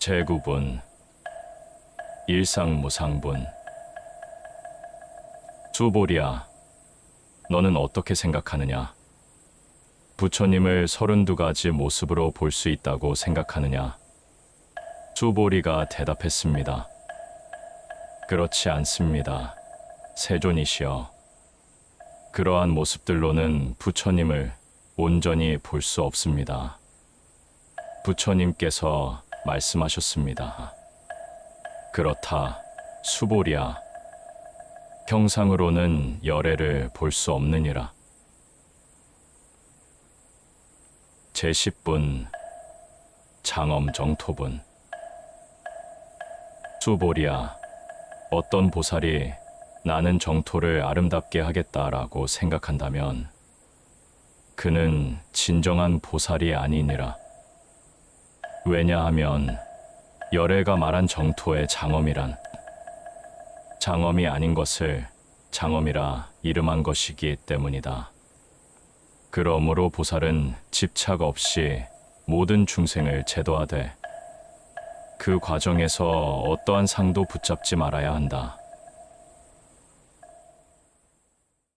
제구분 일상무상분. 수보리야 너는 어떻게 생각하느냐? 부처님을 서른두 가지 모습으로 볼 수 있다고 생각하느냐? 수보리가 대답했습니다. 그렇지 않습니다 세존이시여. 그러한 모습들로는 부처님을 온전히 볼 수 없습니다. 부처님께서 말씀하셨습니다. 그렇다, 수보리야. 형상으로는 열애를 볼 수 없느니라. 제10분 장엄 정토분 수보리야, 어떤 보살이 나는 정토를 아름답게 하겠다라고 생각한다면 그는 진정한 보살이 아니니라. 왜냐하면 열애가 말한 정토의 장엄이란 장엄이 아닌 것을 장엄이라 이름한 것이기 때문이다. 그러므로 보살은 집착 없이 모든 중생을 제도하되 그 과정에서 어떠한 상도 붙잡지 말아야 한다.